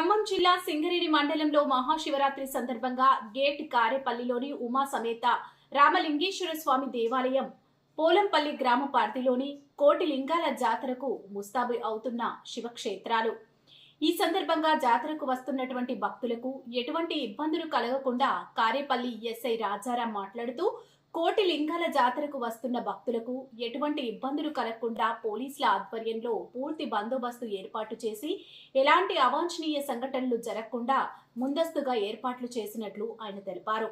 ఖమ్మం జిల్లా సింగరేణి మండలంలో మహాశివరాత్రి సందర్భంగా గేట్ కారేపల్లిలోని ఉమా సమేత రామలింగేశ్వర స్వామి దేవాలయం పోలంపల్లి గ్రామ పార్టీలోని కోటి లింగాల జాతరకు ముస్తాబు అవుతున్న శివక్షేత్రాలు. ఈ సందర్భంగా జాతరకు వస్తున్నటువంటి భక్తులకు ఎటువంటి ఇబ్బందులు కలగకుండా కారేపల్లి ఎస్ఐ రాజారాం మాట్లాడుతూ కోటి లింగాల జాతరకు వస్తున్న భక్తులకు ఎటువంటి ఇబ్బందులు కలగకుండా పోలీసుల ఆధ్వర్యంలో పూర్తి బందోబస్తు ఏర్పాటు చేసి ఎలాంటి అవాంఛనీయ సంఘటనలు జరగకుండా ముందస్తుగా ఏర్పాట్లు చేసినట్లు ఆయన తెలిపారు.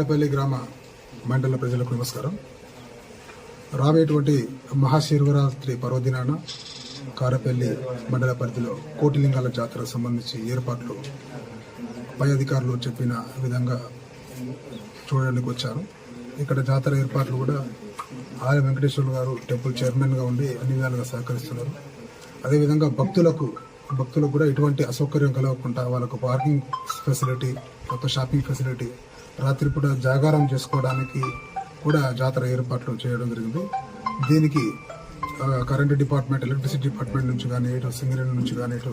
పేపల్లి గ్రామ మండల ప్రజలకు నమస్కారం. రాబోయేటువంటి మహాశివరాత్రి పర్వదినాన కారపల్లి మండల పరిధిలో కోటిలింగాల జాతరకు సంబంధించి ఏర్పాట్లు పై అధికారులు చెప్పిన విధంగా చూడడానికి వచ్చారు. ఇక్కడ జాతర ఏర్పాట్లు కూడా ఆర్య వెంకటేశ్వర గారు టెంపుల్ చైర్మన్గా ఉండి అన్ని విధాలుగా సహకరిస్తున్నారు. అదేవిధంగా భక్తులకు భక్తులకు కూడా ఎటువంటి అసౌకర్యం కలగకుండా వాళ్ళకు పార్కింగ్ ఫెసిలిటీ కొత్త షాపింగ్ ఫెసిలిటీ రాత్రిపూట జాగారం చేసుకోవడానికి కూడా జాతర ఏర్పాట్లు చేయడం జరిగింది. దీనికి కరెంటు డిపార్ట్మెంట్ ఎలక్ట్రిసిటీ డిపార్ట్మెంట్ నుంచి కానీ ఇటు సింగరేణి నుంచి కానీ ఇటు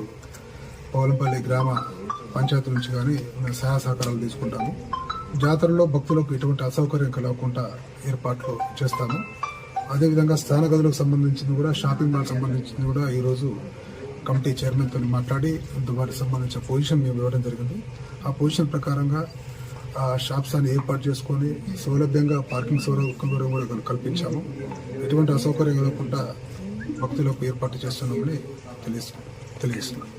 పౌలంపల్లి గ్రామ పంచాయతీ నుంచి కానీ సహాయ సహకారాలు తీసుకుంటాము. జాతరలో భక్తులకు ఎటువంటి అసౌకర్యం కలగకుండా ఏర్పాట్లు చేస్తాము. అదేవిధంగా స్థాన గదులకు సంబంధించింది కూడా షాపింగ్ మాల్ సంబంధించింది కూడా ఈరోజు కమిటీ చైర్మన్తో మాట్లాడి వారికి సంబంధించిన పొజిషన్ మేము ఇవ్వడం జరిగింది. ఆ పొజిషన్ ప్రకారంగా షాప్స్ అని ఏర్పాటు చేసుకొని సౌలభ్యంగా పార్కింగ్ సౌకర్యం కూడా కల్పించాము. ఎటువంటి అసౌకర్యం కలగకుండా భక్తులకు ఏర్పాటు చేస్తున్నామని తెలియజేస్తున్నాం తెలియజేస్తున్నాం.